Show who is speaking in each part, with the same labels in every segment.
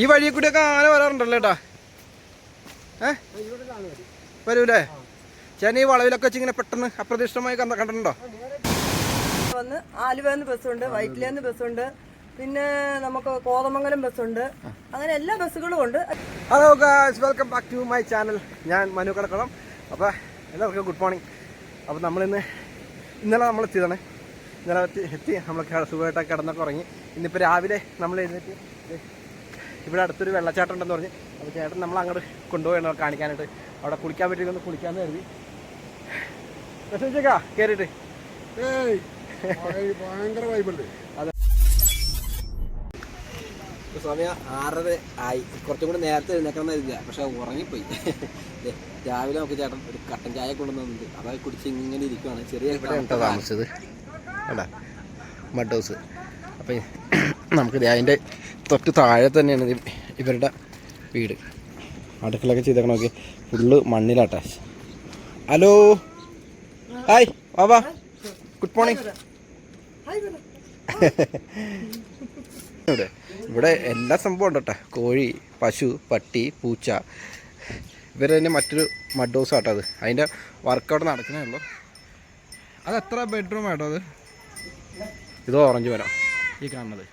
Speaker 1: ഈ വഴിയെ കൂടിയൊക്കെ ആന വരാറുണ്ടല്ലോ ഏട്ടാ. ഏ? വരൂലേ? ചേന ഈ വളവിലൊക്കെ വെച്ച് ഇങ്ങനെ പെട്ടെന്ന് അപ്രതീക്ഷിതമായി കണ്ട കണ്ടിട്ടുണ്ടോ?
Speaker 2: വന്ന് ആലുവന്ന് ബസ്സുണ്ട് വൈറ്റിലേന്ന് ബസ്സുണ്ട് പിന്നെ നമുക്ക് കോതമംഗലം ബസ്സുണ്ട്. അങ്ങനെ എല്ലാ ബസ്സുകളും ഉണ്ട്.
Speaker 1: Hello guys welcome back to my channel ഞാൻ മനു കടക്കളം. അപ്പോൾ എല്ലാവർക്കും ഗുഡ് മോർണിംഗ് അപ്പോൾ നമ്മളിന്ന് ഇന്നലെ നമ്മൾ എത്തിയതാണ്. ഇന്നലെ എത്തി എത്തി നമ്മൾ സുഖമായിട്ടൊക്കെ കിടന്നൊക്കെ ഉറങ്ങി. ഇന്നിപ്പോൾ രാവിലെ നമ്മൾ എഴുന്നേറ്റ് ഇവിടെ അടുത്തൊരു വെള്ളച്ചാട്ടം ഉണ്ടെന്ന് പറഞ്ഞ് അപ്പോൾ ചേട്ടൻ നമ്മൾ അങ്ങോട്ട് കൊണ്ടുപോയാണ് കാണിക്കാനായിട്ട്. അവിടെ കുളിക്കാൻ പറ്റിയൊന്ന് കുളിക്കാമെന്ന് കരുതി. പ്രശ്നിച്ചേക്കാ കയറിയിട്ട്
Speaker 3: ഭയങ്കര വൈബുണ്ട്. അതെ.
Speaker 1: സമയം ആറര ആയി. കുറച്ചും കൂടി നേരത്തെ എഴുന്നേക്കണം കരുതില്ല പക്ഷെ ഉറങ്ങിപ്പോയി. ദേ, രാവിലെ നമുക്ക് ചേട്ടൻ ഒരു കട്ടൻ ചായ കൊണ്ടുവന്നിട്ടുണ്ട്. അതൊക്കെ കുടിച്ച് ഇങ്ങനെ ഇരിക്കുവാണ്. ചെറിയ താമസിച്ചത്? അല്ല മഡ് ഹൗസ് അപ്പം നമുക്ക് അതിന്റെ തൊട്ട് താഴെ തന്നെയാണ് ഇവരുടെ വീട്. അടുക്കളൊക്കെ ചെയ്തേക്കണം നോക്കി ഫുള്ള് മണ്ണിലാട്ടാ. ഹലോ? ഹായ്. വാ ഗുഡ് മോർണിംഗ് ഇവിടെ ഇവിടെ എല്ലാ സംഭവം ഉണ്ട് കേട്ടോ കോഴി പശു പട്ടി പൂച്ച. ഇവർ തന്നെ മറ്റൊരു മഡ് ഹൗസ് ആട്ടോ അത്. അതിന്റെ വർക്കൗട്ട് നടക്കുന്നേ ഉള്ളൂ. അത് എത്ര ബെഡ്റൂം ആട്ടോ അത്? ഇത് ഓറഞ്ച് വരാം ഈ കാണുന്നത്.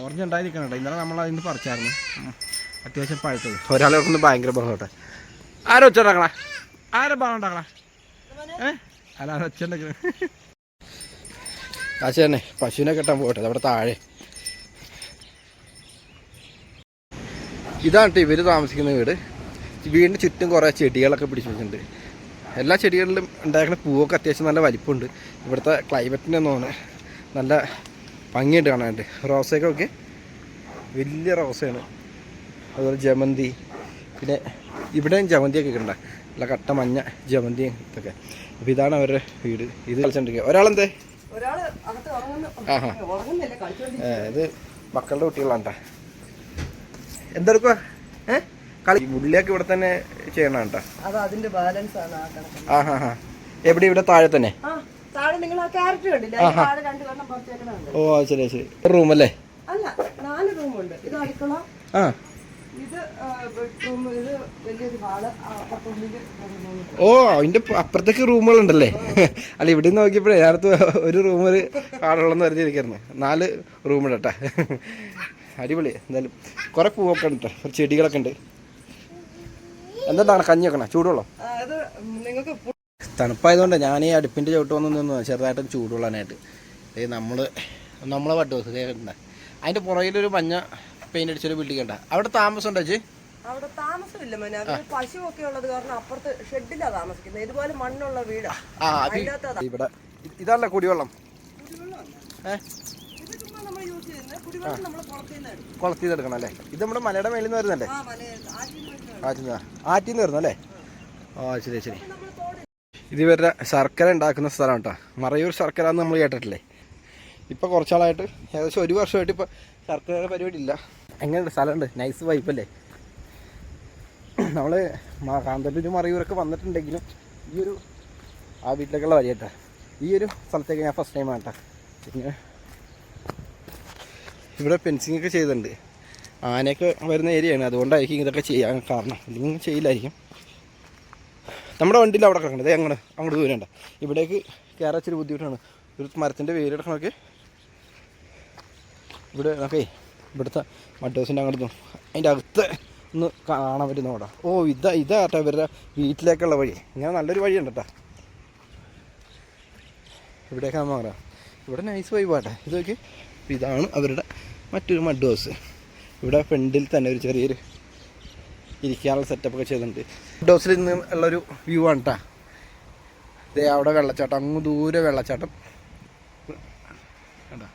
Speaker 1: ഓറഞ്ച് ഉണ്ടായിരിക്കണം കേട്ടോ. ഇന്നലെ നമ്മൾ അതിന് പറിച്ചായിരുന്നു. അത്യാവശ്യം പഴുത്തത്. ഒരാളെ കൊണ്ട് ഭയങ്കര ബഹളം കേട്ടോ ആരോ ഒച്ച ഉണ്ടാക്കണ? ആരാ ബഹളം ഉണ്ടാക്കണ? ഏ? അല്ല ആരോ ഒച്ച ഉണ്ടാക്കണ? കാശ് തന്നെ. പശുവിനെ കെട്ടാൻ പോകട്ടെ. അവിടെ താഴെ. ഇതാണ് ഇവർ താമസിക്കുന്ന വീട്. വീടിന് ചുറ്റും കുറേ ചെടികളൊക്കെ പിടിച്ചു വെച്ചിട്ടുണ്ട്. എല്ലാ ചെടികളിലും ഉണ്ടാക്കുന്ന പൂവൊക്കെ അത്യാവശ്യം നല്ല വലിപ്പമുണ്ട്. ഇവിടുത്തെ ക്ലൈമറ്റിന്റെ തോന്നുന്നു നല്ല ഭംഗിയുണ്ട് കാണാനായിട്ട് റോസയൊക്കെ വലിയ റോസയാണ് അതുപോലെ ജമന്തി. പിന്നെ ഇവിടെയും ജമന്തിയൊക്കെ ഉണ്ട് നല്ല കട്ട മഞ്ഞ ജമന്തി ഇതൊക്കെ. അപ്പോൾ ഇതാണ് അവരുടെ വീട്. ഇത് കളിച്ചോണ്ടിരിക്കുക ഒരാളെന്തേ? ഇത് മക്കളുടെ കുട്ടികളാണ് ട്ടാ. എന്തെടുക്കുക ഏ? കളി ഉള്ളിയൊക്കെ ഇവിടെ തന്നെ ചെയ്യണം കേട്ടോ
Speaker 2: അത് അതിന്റെ ബാലൻസ് ആണ് ആ
Speaker 1: ഹാ ഹാ എവിടെ? ഇവിടെ താഴെ തന്നെ?
Speaker 2: താഴെ നിങ്ങൾ ആ ക്യാരറ്റ് കണ്ടില്ല? അതിന് താഴെ രണ്ട് കണ്ണം പുറത്തേക്കണുണ്ട്
Speaker 1: ഓ ശരി ശരി. റൂം
Speaker 2: അല്ലേ? അല്ല നാല് റൂമുണ്ട് ഇത് അടുക്കള.
Speaker 1: ആ.
Speaker 2: ഇത് ബെഡ്റൂം ഇത് വലിയൊരു ഹാൾ.
Speaker 1: ഓ അതിന്റെ അപ്പുറത്തേക്ക് റൂമുകളുണ്ടല്ലേ അല്ല ഇവിടെ നിന്ന് നോക്കിയപ്പോഴേ നേരത്തെ ഒരു റൂമിൽ ആളുള്ളെന്ന് പറഞ്ഞിരിക്കുന്നു. നാല് റൂം ഇടട്ടെ. അടിപൊളി എന്തായാലും. കുറെ പൂവൊക്കെ ഉണ്ട് ചെടികളൊക്കെ ഉണ്ട്. എന്താണ് കഞ്ഞി വെക്കണ
Speaker 2: ചൂടുള്ളോ നിങ്ങൾക്ക്
Speaker 1: തണുപ്പായതുകൊണ്ട് ഞാൻ ഈ അടുപ്പിന്റെ ചുവട്ട് വന്ന് നിന്ന്. ചെറുതായിട്ട് ചൂടുകൊള്ളാനായിട്ട് ഈ നമ്മൾ നമ്മളെ പട്ട് ബസ് കേട്ടിട്ടുണ്ട് അതിന്റെ പുറകിലൊരു മഞ്ഞ പെയിന്റ് അടിച്ചൊരു ബിൽഡിംഗ് ഉണ്ട് അവിടെ താമസം ഉണ്ടോ ചേച്ചി?
Speaker 2: അവിടെ താമസമില്ല മോനെ. അവർ പശുവൊക്കെ ഉള്ളത് കാരണം അപ്പുറത്ത് ഷെഡിലാ താമസിക്കുന്നത്. ഇതുപോലെ മണ്ണുള്ള വീടാ.
Speaker 1: ഇവിടെ. ഇതല്ല കുടിവെള്ളം. കുളത്തിൽ നിന്ന് എടുക്കണം അല്ലേ? ഇത് നമ്മുടെ മലയുടെ മേലിൽ നിന്ന് വരുന്നല്ലേ
Speaker 2: ആറ്റിന്ന് മല ആറ്റിൽ നിന്ന്
Speaker 1: ആറ്റിൽ നിന്ന്. ആറ്റിൽ നിന്ന് വരുന്നല്ലേ ആ. ശരി ശരി.
Speaker 2: നമ്മൾ തോട്
Speaker 1: ഇത് ഇവരുടെ ശർക്കര ഉണ്ടാക്കുന്ന സ്ഥലം കേട്ടോ. മറയൂർ ശർക്കര എന്ന് നമ്മൾ കേട്ടിട്ടില്ലേ? ഇപ്പോൾ കുറച്ചാളായിട്ട് ഏകദേശം ഒരു വർഷമായിട്ട് ഇപ്പോൾ ശർക്കരയുടെ പരിപാടി ഇല്ല. എങ്ങനെയുണ്ട്? സ്ഥലമുണ്ട്? നൈസ് വൈപ്പല്ലേ നമ്മൾ കാന്തല്ലൂർ മറയൂരൊക്കെ വന്നിട്ടുണ്ടെങ്കിലും ഈ ഒരു ആ വീട്ടിലേക്കുള്ള വഴി കേട്ടോ. ഈ ഒരു സ്ഥലത്തേക്ക് ഞാൻ ഫസ്റ്റ് ടൈമാണ് കേട്ടോ. പിന്നെ ഇവിടെ ഫെൻസിങ് ഒക്കെ ചെയ്തിട്ടുണ്ട്. ആനയൊക്കെ വരുന്ന ഏരിയയാണ് അതുകൊണ്ടായിരിക്കും ഇതൊക്കെ ചെയ്യാൻ കാരണം. ഇല്ലെങ്കിൽ ചെയ്യില്ലായിരിക്കും. നമ്മുടെ വണ്ടിയിൽ അവിടെ കിടക്കണത്. ഇതേ അങ്ങോട്ട് അങ്ങോട്ട് ദൂരണ്ട. ഇവിടേക്ക് കയറാൻ ഇച്ചിരി ബുദ്ധിമുട്ടാണ്. ഒരു മരത്തിന്റെ വേര് കിടക്കണമൊക്കെ ഇവിടെ ഓക്കെ ഇവിടുത്തെ മഡ് ഹൗസിന്റെ അങ്ങോട്ട് അതിന്റെ അകത്ത് ഒന്ന് കാണാൻ പറ്റുന്ന അവിടെ. ഓ ഇതാ ഇതാ കേട്ടോ ഇവരുടെ വീട്ടിലേക്കുള്ള വഴി. ഇങ്ങനെ നല്ലൊരു വഴിയുണ്ട് കേട്ടോ. ഇവിടേക്ക് നമ്മൾ പറയാം ഇവിടെ നൈസ് വൈബാട്ടെ ഇത് നോക്കി ഇതാണ് അവരുടെ മറ്റൊരു മഡ് ഹൗസ് ഇവിടെ ഫ്രണ്ടിൽ തന്നെ ഒരു ചെറിയൊരു ഇരിക്കാനുള്ള സെറ്റപ്പ് ഒക്കെ ചെയ്തിട്ടുണ്ട്. ഡോസിൽ ഹൗസിൽ നിന്ന് ഉള്ളൊരു വ്യൂ ആണ് കേട്ടോ ഇതേ അവിടെ വെള്ളച്ചാട്ടം അങ്ങ് ദൂരെ വെള്ളച്ചാട്ടം. കണ്ടോ?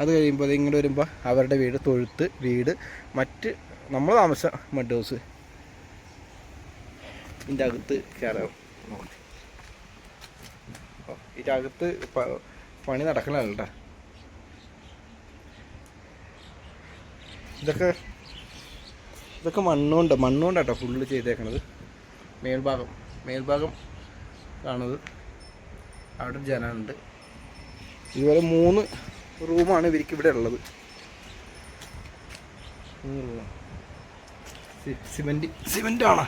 Speaker 1: അത് കഴിയുമ്പോൾ ഇങ്ങോട്ട് വരുമ്പോൾ അവരുടെ വീട് തൊഴുത്ത് വീട് മറ്റ് നമ്മൾ താമസ മഡ് ഹൗസ് ഇതിന്റെ അകത്ത് കയറാം ഇതിന്റെ അകത്ത് പണി നടക്കണല്ലോ ഇതൊക്കെ ഇതൊക്കെ മണ്ണുകൊണ്ട് മണ്ണുകൊണ്ടാട്ടോ ഫുള്ള് ചെയ്തേക്കണത്. മേൽഭാഗം മേൽഭാഗം കാണുന്നത്. അവിടെ ജനലുണ്ട്. ഇതുപോലെ മൂന്ന് റൂമാണ് ഇവർക്ക് ഇവിടെ ഉള്ളത്. സിമെന്റ് സിമെന്റാണ്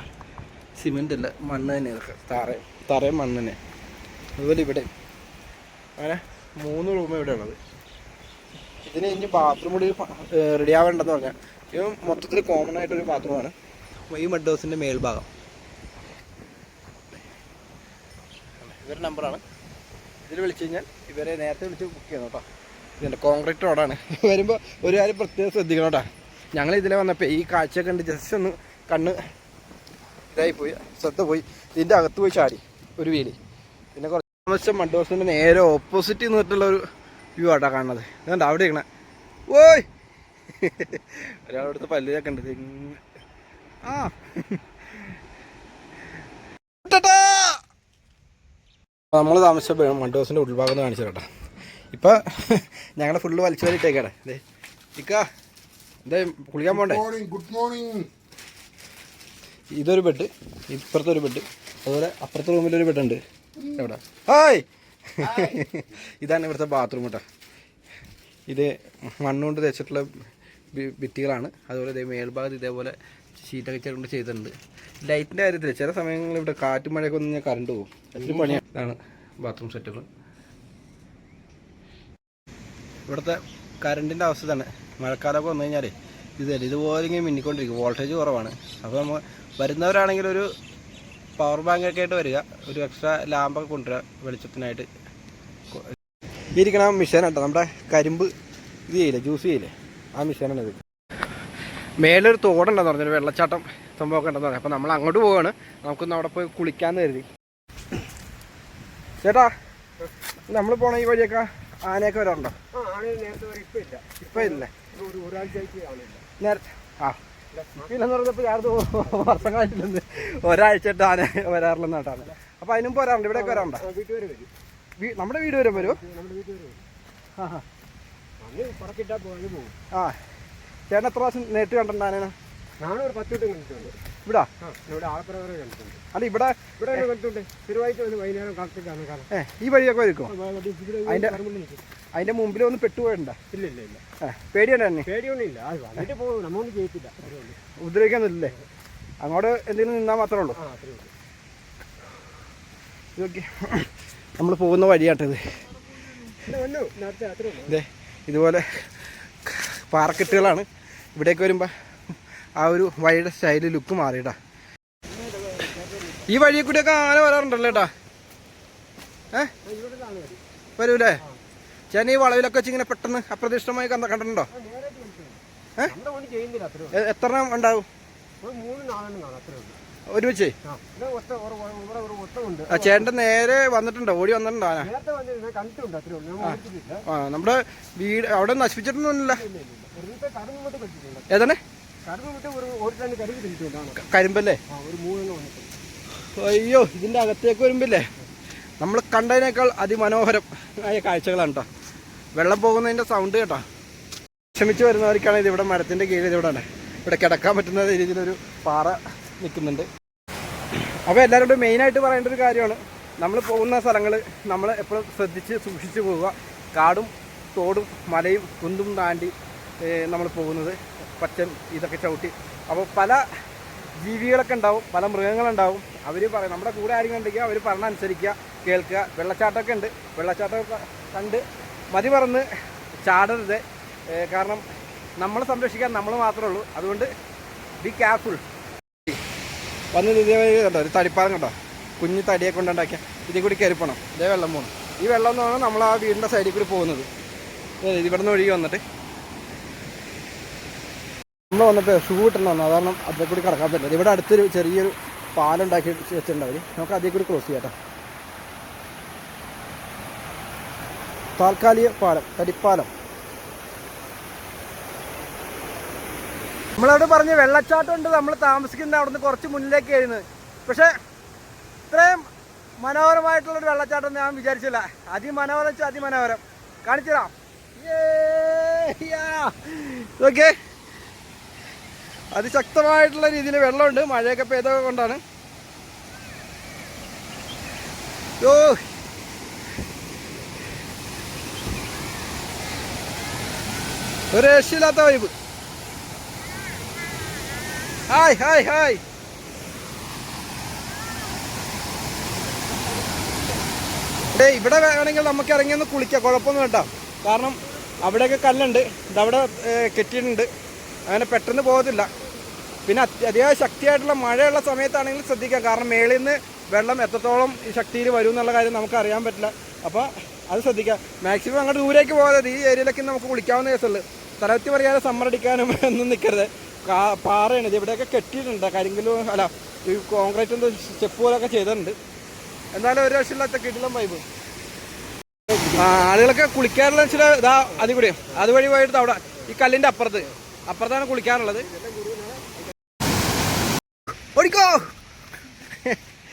Speaker 1: സിമെന്റ് അല്ല മണ്ണ് തന്നെ ഇതൊക്കെ. തറ തറയും മണ്ണ് തന്നെ. അതുപോലെ ഇവിടെ അങ്ങനെ മൂന്ന് റൂമേ ഇവിടെ ഉള്ളത്. ഇതിന് ഇനി ബാത്റൂം കൂടി റെഡി ആവേണ്ടെന്ന് പറഞ്ഞാൽ ഇത് മൊത്തത്തിൽ കോമൺ ആയിട്ടൊരു ബാത്റൂമാണ് ഈ മഡ് ഹൗസിന്റെ മേൽഭാഗം ഇവരുടെ നമ്പറാണ് ഇതിൽ വിളിച്ചു കഴിഞ്ഞാൽ ഇവരെ നേരത്തെ വിളിച്ച് ബുക്ക് ചെയ്യണം കേട്ടോ. ഇതിന്റെ കോൺക്രീറ്റ് റോഡാണ് വരുമ്പോൾ ഒരു കാര്യം പ്രത്യേകം ശ്രദ്ധിക്കണം കേട്ടോ. ഞങ്ങൾ ഇതിലെ വന്നപ്പോൾ ഈ കാഴ്ച കണ്ട് ജസ്റ്റ് ഒന്ന് കണ്ണ് ഇതായി പോയി. ശ്രദ്ധ പോയി. ഇതിന്റെ അകത്ത് പോയി ചാടി. ഒരു വീൽ പിന്നെ കുറച്ച് താമസിച്ച ഹൗസിന്റെ നേരെ ഓപ്പോസിറ്റ് നിന്നിട്ടുള്ള ഒരു വ്യൂ ആട്ടാ കാണുന്നത്. ഇതുണ്ട് അവിടെ ഇരിക്കണേ? ഓയ്! ഒരാളടുത്ത് പല്ല് ചേക്കണ്ട് നമ്മൾ ആ. നമ്മൾ താമസിച്ച മണ്ടോസിന്റെ ഉൾഭാഗം കാണിച്ചു കേട്ടോ ഇപ്പം ഞങ്ങളെ ഫുള്ള് വലിച്ചു വരിട്ടേക്കാണ് ഇതേ ഇക്ക എന്താ കുളിക്കാൻ പോണ്ടേ?
Speaker 3: ഗുഡ് മോർണിംഗ്
Speaker 1: ഇതൊരു ബെഡ് ഇപ്പുറത്തൊരു ബെഡ് അതുപോലെ അപ്പുറത്തെ റൂമിലൊരു ഒരു ബെഡ് ഉണ്ട്. എവിടെ? ഹായ്! ഇതാണ് ഇവിടുത്തെ ബാത്റൂം കേട്ടോ ഇത് മണ്ണുകൊണ്ട് തേച്ചിട്ടുള്ള ഭിത്തികളാണ്. അതുപോലെ ഇതേ മേൽഭാഗത്ത് ഇതേപോലെ ഷീറ്റൊക്കെ കൊണ്ട് ചെയ്തിട്ടുണ്ട്. ലൈറ്റിന്റെ കാര്യത്തിൽ ചില സമയങ്ങളിൽ ഇവിടെ കാറ്റും മഴയൊക്കെ വന്നു കഴിഞ്ഞാൽ കറണ്ട് പോകും. അതിന് പണിയാണ് ഇതാണ് ബാത്റൂം സെറ്റുകൾ ഇവിടുത്തെ കറണ്ടിന്റെ അവസ്ഥ തന്നെ മഴക്കാലമൊക്കെ വന്നു കഴിഞ്ഞാൽ ഇതല്ല ഇതുപോലെ ഇങ്ങനെ മിന്നിക്കൊണ്ടിരിക്കും. വോൾട്ടേജ് കുറവാണ്. അപ്പോൾ നമ്മൾ വരുന്നവരാണെങ്കിൽ ഒരു പവർ ബാങ്ക് ഒക്കെ ആയിട്ട് വരിക. ഒരു എക്സ്ട്രാ ലാമ്പൊക്കെ കൊണ്ടുവരിക വെളിച്ചത്തിനായിട്ട്. ഇരിക്കണം കേട്ടോ നമ്മുടെ കരിമ്പ് ഇത് ചെയ്യില്ലേ? ജ്യൂസ് ചെയ്യില്ലേ? ആ മിഷീനാണ് ഇത് മേലൊരു തോടുണ്ടെന്ന് പറഞ്ഞൊരു വെള്ളച്ചാട്ടം സംഭവമൊക്കെ ഉണ്ടെന്ന് പറഞ്ഞു അപ്പോൾ നമ്മൾ അങ്ങോട്ട് പോവാണ്. നമുക്കൊന്ന് അവിടെ പോയി കുളിക്കാമെന്ന് കരുതി. ചേട്ടാ നമ്മൾ പോണ ഈ വഴിയൊക്കെ ആനയൊക്കെ വരാറുണ്ടോ?
Speaker 3: ഇപ്പൊ ഇല്ല.
Speaker 1: ഇപ്പം ഇല്ലേ.
Speaker 3: ഒരു ഒരാഴ്ചയായിട്ട് ആണില്ല
Speaker 1: നേരത്തെ ആ. ഇല്ലെന്ന് പറഞ്ഞപ്പോൾ ഞാനത് വർഷങ്ങളായിട്ടില്ലെന്ന് ഒരാഴ്ചയായിട്ട് ആന വരാറില്ലെന്ന് കേട്ടാണ് അപ്പോൾ അതിനും ഇവിടെയൊക്കെ വരാറുണ്ടോ
Speaker 3: വീട്ടിൽ വരെ വരും
Speaker 1: വീ- നമ്മുടെ വീട് വരെ
Speaker 3: വരെ
Speaker 1: ആ ആ. ചേട്ടൻ എത്ര പ്രാവശ്യം നേരിട്ട് കണ്ടിട്ടുണ്ട് ആനേനെ
Speaker 3: ഞാനും പത്ത് വട്ടം കണ്ടിട്ടുണ്ട്
Speaker 1: ഇവിടാ
Speaker 3: ഇവിടെ ആളപ്പുറ വരെ കണ്ടിട്ടുണ്ട്
Speaker 1: അല്ല ഇവിടെ
Speaker 3: ഇവിടെ വരെ കണ്ടിട്ടുണ്ട് സ്ഥിരമായിട്ട് വന്ന് വൈകുന്നേരം കാലത്തേക്കാണ് കാണാൻ
Speaker 1: ഏ ഈ വഴിയൊക്കെ വരുമോ അതിന്റെ-. അതിന്റെ മുമ്പിൽ ഒന്ന് പെട്ടുപോയിട്ടുണ്ടോ
Speaker 3: ഇല്ല ഇല്ല ഇല്ല
Speaker 1: പേടിയുണ്ട് തന്നെ
Speaker 3: പേടിയൊന്നുമില്ല. വന്നിട്ട് പോകും നമ്മൊന്നും ചെയ്യത്തില്ല
Speaker 1: ഉപദ്രവിക്കാന്നില്ലേ അങ്ങോട്ട് എന്തെങ്കിലും നിന്നാൽ മാത്രമേ ഉള്ളൂ. ഇതൊക്കെ നമ്മൾ പോകുന്ന വഴിയാട്ടത് ഇതേ. ഇതുപോലെ പാറക്കെട്ടുകളാണ്. ഇവിടേക്ക് വരുമ്പോൾ ആ ഒരു വഴിയുടെ സ്റ്റൈൽ ലുക്ക് മാറിയിട്ടാ ഈ വഴിയെ കൂടിയൊക്കെ ആന വരാറുണ്ടല്ലോ ഏട്ടാ ഏ വരൂലേ? ചേട്ടൻ ഈ വളവിലൊക്കെ വെച്ച് ഇങ്ങനെ പെട്ടെന്ന് അപ്രതീക്ഷിതമായി കണ്ട കണ്ടിട്ടുണ്ടോ? എത്ര എണ്ണം ഉണ്ടാവും? ഒരുമിച്ച്? ചേട്ടൻ നേരെ വന്നിട്ടുണ്ടോ ഓടി വന്നിട്ടുണ്ടോ ആ. നമ്മുടെ വീട് അവിടെ നശിപ്പിച്ചിട്ടൊന്നുമില്ല ഏതാണ്? കരിമ്പല്ലേ? അയ്യോ ഇതിന്റെ അകത്തേക്ക് വരുമ്പില്ലേ? നമ്മൾ കണ്ടതിനേക്കാൾ അതിമനോഹരം ആയ കാഴ്ചകളാണ് കേട്ടോ വെള്ളം പോകുന്നതിന്റെ സൗണ്ട് കേട്ടോ. ക്ഷമിച്ച് വരുന്നവർക്കാണ് ഇത് ഇവിടെ മരത്തിന്റെ കീഴിൽ ഇവിടെ ഇവിടെ കിടക്കാൻ പറ്റുന്ന രീതിയിലൊരു പാറ നിൽക്കുന്നുണ്ട്. അപ്പോൾ എല്ലാവരോടും മെയിനായിട്ട് പറയേണ്ട ഒരു കാര്യമാണ്. നമ്മൾ പോകുന്ന സ്ഥലങ്ങൾ നമ്മൾ എപ്പോഴും ശ്രദ്ധിച്ച് സൂക്ഷിച്ച് പോവുക. കാടും തോടും മലയും കുന്തും താണ്ടി നമ്മൾ പോകുന്നത്. പച്ചൻ ഇതൊക്കെ ചവിട്ടി. അപ്പോൾ പല ജീവികളൊക്കെ ഉണ്ടാവും പല മൃഗങ്ങളുണ്ടാവും. അവർ പറയും നമ്മുടെ കൂടെ ആരെങ്കിലും ഉണ്ടെങ്കിൽ അവർ പറഞ്ഞ അനുസരിക്കുക കേൾക്കുക. വെള്ളച്ചാട്ടമൊക്കെ ഉണ്ട്. വെള്ളച്ചാട്ടമൊക്കെ കണ്ട് മതി പറന്ന് ചാടരുത്. കാരണം നമ്മളെ സംരക്ഷിക്കാൻ നമ്മൾ മാത്രമേ ഉള്ളൂ. അതുകൊണ്ട് ബി കെയർഫുൾ വന്ന് കണ്ടോ? ഒരു തടിപ്പാലം കണ്ടോ? കുഞ്ഞു തടിയെ കൊണ്ടുണ്ടാക്കിയ ഇതിൽ കൂടി കരുപ്പണം ഇതേ വെള്ളം പോകണം ഈ വെള്ളം എന്ന് പറഞ്ഞാൽ നമ്മൾ ആ വീടിന്റെ സൈഡിൽ കൂടി പോകുന്നത്. ഇവിടെ നിന്ന് ഒഴുകി വന്നിട്ട്. നമ്മൾ വന്നിട്ട് ഷൂ കിട്ടണം കാരണം അതിൽ കൂടി കടക്കാൻ പറ്റില്ല ഇവിടെ അടുത്തൊരു ചെറിയൊരു പാലം ഉണ്ടാക്കി വെച്ചിട്ടുണ്ട് അവർ നമുക്ക് അതേ കൂടി ക്രോസ് ചെയ്യാം കേട്ടോ. താൽക്കാലിക പാലം തടിപ്പാലം. നമ്മളവിടെ പറഞ്ഞ് വെള്ളച്ചാട്ടം ഉണ്ട് നമ്മൾ താമസിക്കുന്ന അവിടുന്ന് കുറച്ച് മുന്നിലേക്ക് ആയിരുന്നു. പക്ഷേ ഇത്രയും മനോഹരമായിട്ടുള്ളൊരു വെള്ളച്ചാട്ടം ഞാൻ വിചാരിച്ചില്ല. അതിമനോഹരം വെച്ചാൽ അതിമനോഹരം. കാണിച്ചു തരാം ഓക്കെ അതിശക്തമായിട്ടുള്ള രീതിയിൽ വെള്ളമുണ്ട്. മഴയൊക്കെ പെയ്തൊക്കെ കൊണ്ടാണ്. ഓ ഒരു രക്ഷയില്ലാത്ത വൈബ് ഹായ് ഹായ് ഹായ്. ഡേ ഇവിടെ വേണമെങ്കിൽ നമുക്ക് ഇറങ്ങി ഒന്ന് കുളിക്കാം. കുഴപ്പമൊന്നും വേണ്ട. കാരണം അവിടെയൊക്കെ കല്ലുണ്ട്. ഇതവിടെ കെട്ടിയിട്ടുണ്ട്. അങ്ങനെ പെട്ടെന്ന് പോകത്തില്ല. പിന്നെ അത്യ- ശക്തിയായിട്ടുള്ള മഴയുള്ള സമയത്താണെങ്കിൽ ശ്രദ്ധിക്കാം. കാരണം മേളിൽ നിന്ന് വെള്ളം എത്രത്തോളം ഈ ശക്തിയിൽ വരും എന്നുള്ള കാര്യം നമുക്ക് അറിയാൻ പറ്റില്ല. അപ്പോൾ അത് ശ്രദ്ധിക്കാം. മാക്സിമം അങ്ങോട്ട് ദൂരേക്ക് പോകാതെ ഈ ഏരിയയിലൊക്കെ നമുക്ക് കുളിക്കാവുന്ന കേസുള്ളൂ തലവത്തി പറയാതെ സമ്മറടിക്കാനും ഒന്നും നിൽക്കരുത് പാറയാണ്. ഇത് ഇവിടെയൊക്കെ കെട്ടിയിട്ടുണ്ട്. കരിങ്കലും അല്ല ഈ കോൺക്രീറ്റ് എന്തോ സ്റ്റെപ്പ് പോലൊക്കെ ചെയ്തിട്ടുണ്ട്. എന്നാലും ഒരു വർഷമില്ലാത്ത കിടിലം വൈബ് ആളുകളൊക്കെ കുളിക്കാറുള്ള ചില ഇതാ അതിൽ അതുവഴി പോയിട്ട് അവിടെ ഈ കല്ലിന്റെ അപ്പുറത്ത്. അപ്പുറത്താണ് കുളിക്കാറുള്ളത് ഓടിക്കോ.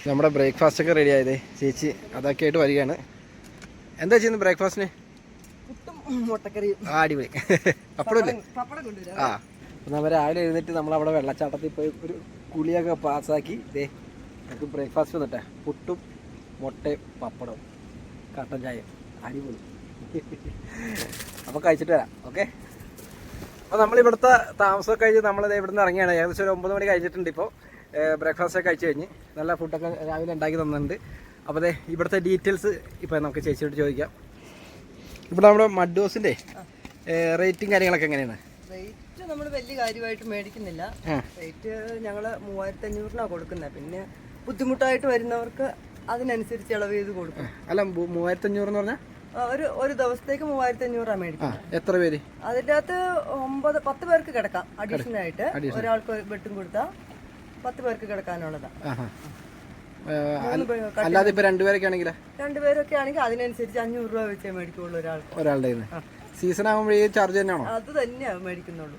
Speaker 1: നമ്മുടെ ബ്രേക്ക്ഫാസ്റ്റ് ഒക്കെ റെഡി ആയതേ. ചേച്ചി അതൊക്കെ ആയിട്ട് വരികയാണ്. എന്താ ചെയ്യുന്നത് ബ്രേക്ക്ഫാസ്റ്റിന്?
Speaker 2: പുട്ടും മുട്ടക്കറിയും.
Speaker 1: ആ അടിപൊളി. അപ്പോഴല്ലേ
Speaker 2: പപ്പടം കൊണ്ടുവരാം.
Speaker 1: ആ അപ്പം നമ്മൾ രാവിലെ എഴുന്നേറ്റ് നമ്മൾ അവിടെ വെള്ളച്ചാട്ടത്തിൽ പോയി ഒരു കുളിയൊക്കെ പാസ്സാക്കി ദേ നമുക്ക് ബ്രേക്ക്ഫാസ്റ്റ് വന്നിട്ടെ. പുട്ടും മുട്ടയും പപ്പടവും കട്ടൻ ചായയും. അടിപൊളി. അപ്പോൾ കഴിച്ചിട്ട് വരാം. ഓക്കെ? അപ്പോൾ നമ്മൾ ഇവിടുത്തെ താമസമൊക്കെ കഴിഞ്ഞ് നമ്മളിത് ഇവിടുന്ന് ഇറങ്ങിയാണ്. ഏകദേശം ഒരു ഒമ്പത് മണി കഴിഞ്ഞിട്ടുണ്ട് ഇപ്പോൾ ബ്രേക്ക്ഫാസ്റ്റ് ഒക്കെ കഴിച്ച് കഴിഞ്ഞ് നല്ല ഫുഡൊക്കെ രാവിലെ ഉണ്ടാക്കി തന്നിട്ടുണ്ട്. അപ്പോൾ അതെ ഇവിടുത്തെ ഡീറ്റെയിൽസ് ഇപ്പോൾ നമുക്ക് ചേച്ചിയോട് ചോദിക്കാം. ഇവിടെ നമ്മുടെ മഡ്ഡോസിന്റെ റേറ്റും കാര്യങ്ങളൊക്കെ എങ്ങനെയാണ്?
Speaker 2: റേറ്റ് നമ്മൾ വലിയ കാര്യമായിട്ട് മേടിക്കുന്നില്ല. റേറ്റ് ഞങ്ങൾ മൂവായിരത്തി അഞ്ഞൂറിനാണ് കൊടുക്കുന്നത് പിന്നെ ബുദ്ധിമുട്ടായിട്ട് വരുന്നവർക്ക് അതിനനുസരിച്ച് ഇളവ് ചെയ്ത് കൊടുക്കും.
Speaker 1: അല്ല മൂവായിരത്തി അഞ്ഞൂറ് എന്ന് പറഞ്ഞാൽ
Speaker 2: ഒരു ഒരു ദിവസത്തേക്ക് മൂവായിരത്തി അഞ്ഞൂറാണ്
Speaker 1: ആ
Speaker 2: മേടിക്കുന്നത്
Speaker 1: എത്ര പേര്?
Speaker 2: അതിന്റെ അകത്ത് ഒമ്പത് പത്ത് പേർക്ക് കിടക്കാം. അഡീഷണൽ. ആയിട്ട് ഒരാൾക്ക് വെട്ടും കൊടുത്താൽ പത്ത് പേർക്ക് കിടക്കാനുള്ളതാണ്
Speaker 1: അല്ലാതെ ഇപ്പൊ രണ്ടുപേരൊക്കെ ആണെങ്കിൽ
Speaker 2: രണ്ടുപേരൊക്കെ ആണെങ്കിൽ അതിനനുസരിച്ച് അഞ്ഞൂറ് രൂപ വെച്ചേ മേടിക്കുള്ളൂ ഒരാൾക്ക്.
Speaker 1: ഒരാളുടെ സീസൺ ആകുമ്പോഴേ ചാർജ് തന്നെയാണോ?
Speaker 2: അത് തന്നെയാണ് മേടിക്കുന്നുള്ളൂ.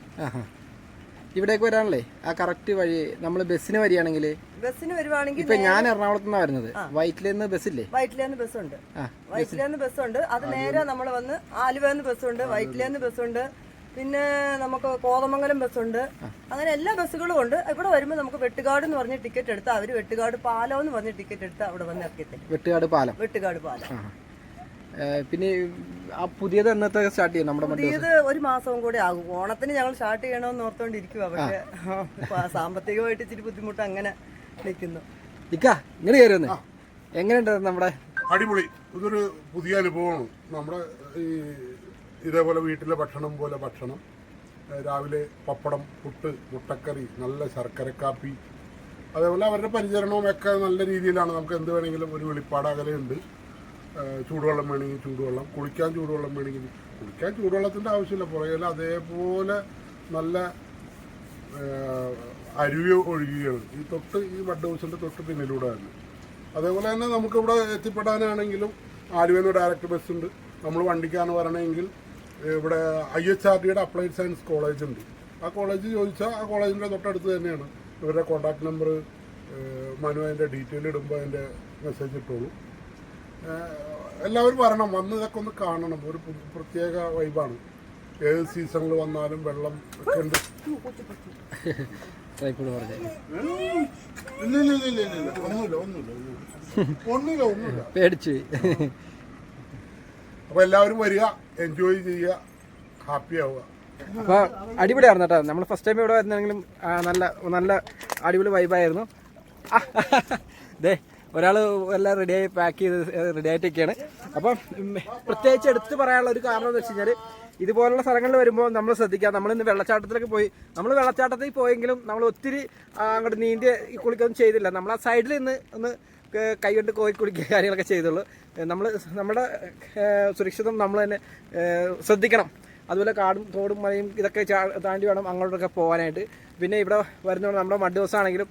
Speaker 1: ഇവിടേക്ക് വരാനല്ലേ? ആ കറക്റ്റ് വഴി നമ്മൾ ബസ്സിന് വരികയാണെങ്കിൽ
Speaker 2: ബസ്സിന് വരുവാണെങ്കിൽ
Speaker 1: ഇപ്പൊ ഞാൻ എറണാകുളത്ത് നിന്നാണ് വരുന്നത്. വൈറ്റിലേന്ന് നിന്ന് ബസ്സില്ലേ?
Speaker 2: വൈറ്റിലേന്ന് ബസ്സുണ്ട്.
Speaker 1: നിന്ന്
Speaker 2: വൈറ്റിലേന്ന് ബസ്സുണ്ട്. അത് നേരെ നമ്മൾ വന്ന് ആലുവേന്ന് ബസ്സുണ്ട് വൈറ്റിലേന്ന് ബസ്സുണ്ട്. പിന്നെ നമുക്ക് കോതമംഗലം ബസ്സുണ്ട്. അങ്ങനെ എല്ലാ ബസ്സുകളും ഉണ്ട്. ഇവിടെ വരുമ്പോൾ നമുക്ക് വെട്ടുകാട് എന്ന് പറഞ്ഞ ടിക്കറ്റ് എടുത്താൽ അവർ വെട്ടുകാട് പാലം എന്ന് പറഞ്ഞ ടിക്കറ്റ് എടുത്താൽ അവിടെ വന്ന് ഇറക്കി തരും.
Speaker 1: വെട്ടുകാട് പാലം.
Speaker 2: വെട്ടുകാട് പാലം.
Speaker 1: പിന്നെ ആ പുതിയത് എന്നത്തെ സ്റ്റാർട്ട് ചെയ്യും നമ്മുടെ
Speaker 2: പുതിയത് ഒരു മാസവും കൂടെ ആകും. ഓണത്തിന് ഞങ്ങൾ സ്റ്റാർട്ട് ചെയ്യണമെന്ന് ഓർത്തോണ്ടിരിക്കുക പക്ഷെ സാമ്പത്തികമായിട്ട് ഇച്ചിരി ബുദ്ധിമുട്ട് അങ്ങനെ നിൽക്കുന്നു.
Speaker 1: ഇക്കാ ഇങ്ങനെ കയറി വന്നേ എങ്ങനെയുണ്ട് നമ്മുടെ?
Speaker 4: അടിപൊളി. ഇതൊരു പുതിയ അനുഭവമാണ്. നമ്മുടെ ഈ ഇതേപോലെ വീട്ടിലെ ഭക്ഷണം പോലെ ഭക്ഷണം. രാവിലെ പപ്പടം പുട്ട് മുട്ടക്കറി നല്ല ശർക്കര കാപ്പി. അതേപോലെ അവരുടെ പരിചരണവും ഒക്കെ നല്ല രീതിയിലാണ്. നമുക്ക് എന്ത് വേണമെങ്കിലും ഒരു വെളിപ്പാടകലുണ്ട് ഏഹ് ചൂടുവെള്ളം വേണമെങ്കിൽ ചൂടുവെള്ളം കുളിക്കാൻ ചൂടുവെള്ളം വേണമെങ്കിൽ കുളിക്കാൻ ചൂടുവെള്ളത്തിന്റെ ആവശ്യമില്ല. പുറകിൽ അതേപോലെ നല്ല അരുവി ഒഴുകുകയാണ്. ഈ തൊട്ട് ഈ ബഡ് ഹൗസിന്റെ തൊട്ട് പിന്നിലൂടെ തന്നെ. അതേപോലെ തന്നെ നമുക്കിവിടെ എത്തിപ്പെടാനാണെങ്കിലും ആലുവയിൽ നിന്ന് ഡയറക്റ്റ് ബസ് ഉണ്ട്. നമ്മൾ വണ്ടിക്കാണ് പറയണമെങ്കിൽ ഇവിടെ ഐ എച്ച് ആർ ഡിയുടെ അപ്ലൈഡ് സയൻസ് കോളേജ് ഉണ്ട്. ആ കോളേജ് ചോദിച്ചാൽ ആ കോളേജിന്റെ തൊട്ടടുത്ത് തന്നെയാണ്. ഇവരുടെ കോൺടാക്ട് നമ്പർ മനു അതിന്റെ ഡീറ്റെയിൽ ഇടുമ്പോൾ അതിന്റെ മെസ്സേജ് ഇട്ടോളൂ. എല്ലാവരും വരണം. വന്ന് ഇതൊക്കെ ഒന്ന് കാണണം. ഒരു പ്രത്യേക വൈബാണ്. ഏത് സീസണിൽ വന്നാലും വെള്ളം ഒക്കെ ഉണ്ട്. ഇല്ല ഇല്ല ഇല്ല ഇല്ല ഇല്ല ഒന്നുമില്ല ഒന്നുമില്ല ഒന്നുമില്ല. ഒന്നുമില്ല ഒന്നുമില്ല.
Speaker 1: പേടിച്ചു
Speaker 4: അപ്പൊ എല്ലാവരും വരിക എൻജോയ് ചെയ്യുക ഹാപ്പി ആവുക.
Speaker 1: അപ്പോൾ അടിപൊളിയായിരുന്നു കേട്ടോ. നമ്മൾ ഫസ്റ്റ് ടൈം ഇവിടെ വരുന്നെങ്കിലും നല്ല നല്ല അടിപൊളി വൈബായിരുന്നു ദേ ഒരാൾ എല്ലാം റെഡിയായി പാക്ക് ചെയ്ത് റെഡി ആയിട്ടൊക്കെയാണ് അപ്പം പ്രത്യേകിച്ച് എടുത്ത് പറയാനുള്ള ഒരു കാരണം എന്ന് വെച്ച് കഴിഞ്ഞാൽ ഇതുപോലുള്ള സ്ഥലങ്ങളിൽ വരുമ്പോൾ നമ്മൾ ശ്രദ്ധിക്കുക. നമ്മൾ ഇന്ന് വെള്ളച്ചാട്ടത്തിലൊക്കെ പോയി നമ്മൾ വെള്ളച്ചാട്ടത്തിൽ പോയെങ്കിലും നമ്മൾ ഒത്തിരി അങ്ങോട്ട് നീന്തി കുളിക്കൊന്നും ചെയ്തില്ല. നമ്മൾ ആ സൈഡിൽ നിന്ന് ഒന്ന് കൈകൊണ്ട് കോയി കുളിക്കുക കാര്യങ്ങളൊക്കെ ചെയ്തുള്ളൂ. നമ്മൾ നമ്മുടെ സുരക്ഷിതം നമ്മൾ തന്നെ ശ്രദ്ധിക്കണം. അതുപോലെ കാടും തോടും മലയും ഇതൊക്കെ താണ്ടി വേണം അങ്ങോട്ടൊക്കെ പോകാനായിട്ട്. പിന്നെ ഇവിടെ വരുന്നതുകൊണ്ട് നമ്മുടെ മഡ് ഹൗസ് ആണെങ്കിലും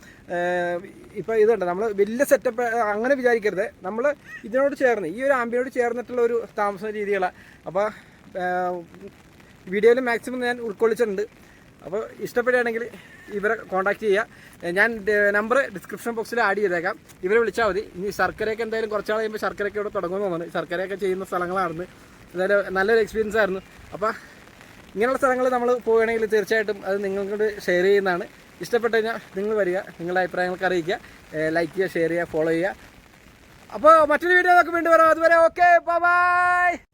Speaker 1: ഇപ്പോൾ ഇതുണ്ട് നമ്മൾ വലിയ സെറ്റപ്പ് അങ്ങനെ വിചാരിക്കരുത്. നമ്മൾ ഇതിനോട് ചേർന്ന് ഈ ഒരു ആംബിയോട് ചേർന്നിട്ടുള്ള ഒരു താമസ രീതികളാണ് അപ്പോൾ വീഡിയോയിൽ മാക്സിമം ഞാൻ ഉൾക്കൊള്ളിച്ചിട്ടുണ്ട്. അപ്പോൾ ഇഷ്ടപ്പെടുകയാണെങ്കിൽ ഇവരെ കോൺടാക്ട് ചെയ്യുക. ഞാൻ നമ്പർ ഡിസ്ക്രിപ്ഷൻ ബോക്സിൽ ആഡ് ചെയ്തേക്കാം. ഇവരെ വിളിച്ചാൽ മതി. ഇനി ശർക്കരയൊക്കെ എന്തായാലും കുറച്ചാൾ കഴിയുമ്പോൾ ശർക്കരയൊക്കെ ഇവിടെ തുടങ്ങുമെന്ന് തോന്നുന്നു. ശർക്കരയൊക്കെ ചെയ്യുന്ന സ്ഥലങ്ങളായിരുന്നു എന്തായാലും നല്ലൊരു എക്സ്പീരിയൻസ് ആയിരുന്നു. അപ്പോൾ ഇങ്ങനെയുള്ള സ്ഥലങ്ങൾ നമ്മൾ പോവുകയാണെങ്കിൽ തീർച്ചയായിട്ടും അത് നിങ്ങൾക്കൂടെ ഷെയർ ചെയ്യുന്നതാണ്. ഇഷ്ടപ്പെട്ട് കഴിഞ്ഞാൽ നിങ്ങൾ വരിക നിങ്ങളുടെ അഭിപ്രായങ്ങൾക്ക് അറിയിക്കുക ലൈക്ക് ചെയ്യുക ഷെയർ ചെയ്യുക ഫോളോ ചെയ്യുക. അപ്പോൾ മറ്റൊരു വീഡിയോ നമുക്ക് വീണ്ടും വരാം. അതുവരെ ഓക്കെ ബൈ